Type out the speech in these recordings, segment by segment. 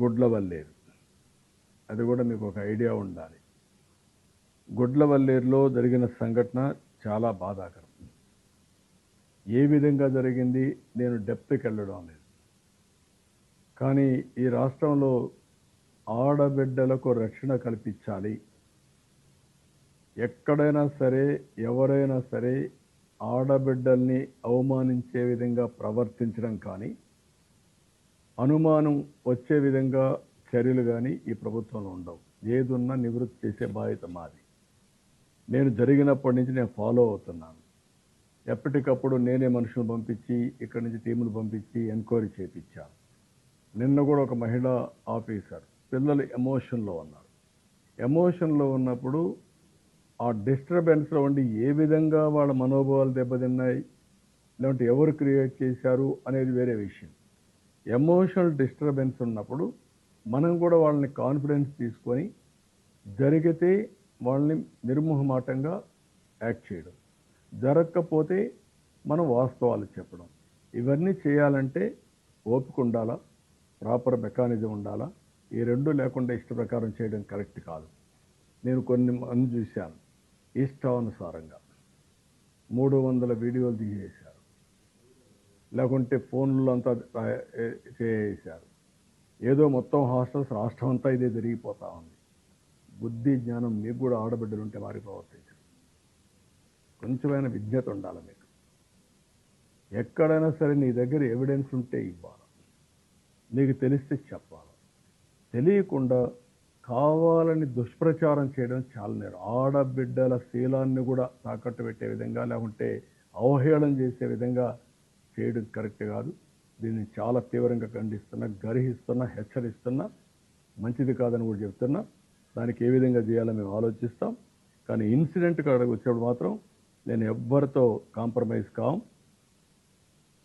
గుడ్లవల్లేరు అది కూడా మీకు ఒక ఐడియా ఉండాలి. గుడ్లవల్లేరులో జరిగిన సంఘటన చాలా బాధాకరం. ఏ విధంగా జరిగింది నేను డెప్త్కి వెళ్ళడం లేదు. కానీ ఈ రాష్ట్రంలో ఆడబిడ్డలకు రక్షణ కల్పించాలి. ఎక్కడైనా సరే ఎవరైనా సరే ఆడబిడ్డల్ని అవమానించే విధంగా ప్రవర్తించడం కానీ అనుమానం వచ్చే విధంగా చర్యలు కానీ ఈ ప్రభుత్వంలో ఉండవు. ఏదున్నా నివృత్తి చేసే బాధ్యత మాది. నేను జరిగినప్పటి నుంచి నేను ఫాలో అవుతున్నాను. ఎప్పటికప్పుడు నేనే మనుషులు పంపించి ఇక్కడి నుంచి టీములు పంపించి ఎంక్వైరీ చేయించాను నిన్న కూడా ఒక మహిళా ఆఫీసర్ పిల్లలు ఎమోషన్లో ఉన్నారు. ఎమోషన్లో ఉన్నప్పుడు ఆ డిస్టర్బెన్స్లో ఉండి ఏ విధంగా వాళ్ళ మనోభావాలు దెబ్బతిన్నాయి లేదంటే ఎవరు క్రియేట్ చేశారు అనేది వేరే విషయం. ఎమోషనల్ డిస్టర్బెన్స్ ఉన్నప్పుడు మనం కూడా వాళ్ళని కాన్ఫిడెన్స్ తీసుకొని జరిగితే వాళ్ళని నిర్మోహమాటంగా యాక్ట్ చేయడం. జరగకపోతే మనం వాస్తవాలు చెప్పడం. ఇవన్నీ చేయాలంటే ఓపిక ఉండాలా? ప్రాపర్ మెకానిజం ఉండాలా? ఈ రెండు లేకుండా ఇష్ట ప్రకారం చేయడం కరెక్ట్ కాదు. నేను కొన్ని మంది చూశాను. ఇష్టానుసారంగా మూడు వందల వీడియోలు తీసేశాను లేకుంటే ఫోన్లో అంతా రా- ఏదో మొత్తం హాస్టల్స్ రాష్ట్రం అంతా ఇదే జరిగిపోతూ ఉంది. బుద్ధి జ్ఞానం మీకు కూడా ఆడబిడ్డలు ఉంటే వారి ప్రవర్తించరు. కొంచెమైన విజ్ఞత ఉండాలి మీకు. ఎక్కడైనా సరే నీ దగ్గర ఎవిడెన్స్ ఉంటే ఇవ్వాలి. నీకు తెలిస్తే చెప్పాలి. తెలియకుండా కావాలని దుష్ప్రచారం చేయడం చాలా నేరం. ఆడబిడ్డల శీలాన్ని కూడా తాకట్టు పెట్టే విధంగా లేకుంటే అవహేళన చేసే విధంగా చేయడం కరెక్ట్ కాదు. దీన్ని చాలా తీవ్రంగా ఖండిస్తున్నా గర్హిస్తున్నా హెచ్చరిస్తున్నా. మంచిది కాదని కూడా చెప్తున్నా. దానికి ఏ విధంగా చేయాలో మేము ఆలోచిస్తాం. కానీ ఇన్సిడెంట్ కాడ వచ్చినప్పుడు మాత్రం నేను ఎవ్వరితో కాంప్రమైజ్ కాం.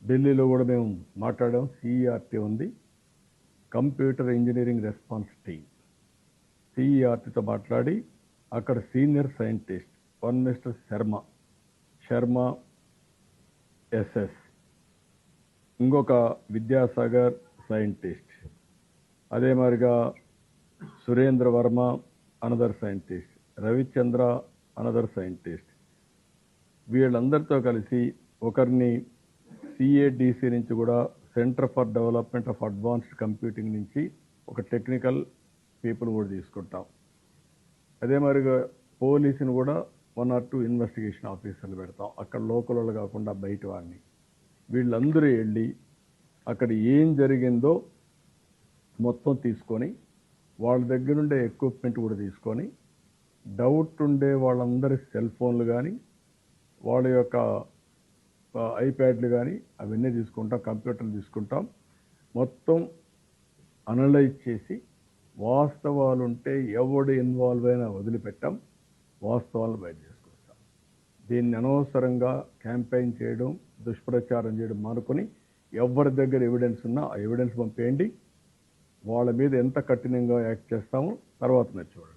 ఢిల్లీలో కూడా మేము మాట్లాడాం. సిఈఆర్టీ ఉంది. Computer engineering response team. సిఈఆర్టీతో మాట్లాడి అక్కడ senior scientist one mister Sharma Sharma S. ఇంకొక విద్యాసాగర్ సైంటిస్ట్. అదే మాదిరిగా Surendra Varma another scientist. Ravichandra another scientist. వీళ్ళందరితో కలిసి ఒకరిని సిఏడిసి నుంచి కూడా centre for development of advanced computing నుంచి ఒక టెక్నికల్ పీపుల్ కూడా తీసుకుంటాం. అదే మరిగా పోలీసుని కూడా వన్ ఆర్ టూ ఇన్వెస్టిగేషన్ ఆఫీసర్లు పెడతాం. అక్కడ లోకల్ వాళ్ళు కాకుండా బయట వాడిని వీళ్ళందరూ వెళ్ళి అక్కడ ఏం జరిగిందో మొత్తం తీసుకొని వాళ్ళ దగ్గర ఉండే ఎక్విప్మెంట్ కూడా తీసుకొని డౌట్ ఉండే వాళ్ళందరి సెల్ ఫోన్లు కానీ వాళ్ళ యొక్క ఐప్యాడ్లు కానీ అవన్నీ తీసుకుంటాం కంప్యూటర్లు తీసుకుంటాం. మొత్తం అనలైజ్ చేసి వాస్తవాలు ఉంటే ఎవడు ఇన్వాల్వ్ అయినా వదిలిపెట్టాం వాస్తవాలను బయట చేస్తాం. దీన్ని అనవసరంగా క్యాంపెయిన్ చేయడం దుష్ప్రచారం చేయడం మానుకొని ఎవరి దగ్గర ఎవిడెన్స్ ఉన్నా ఆ ఎవిడెన్స్ పంపేయండి. వాళ్ళ మీద ఎంత కఠినంగా యాక్ట్ చేస్తామో తర్వాత మీరు చూడండి.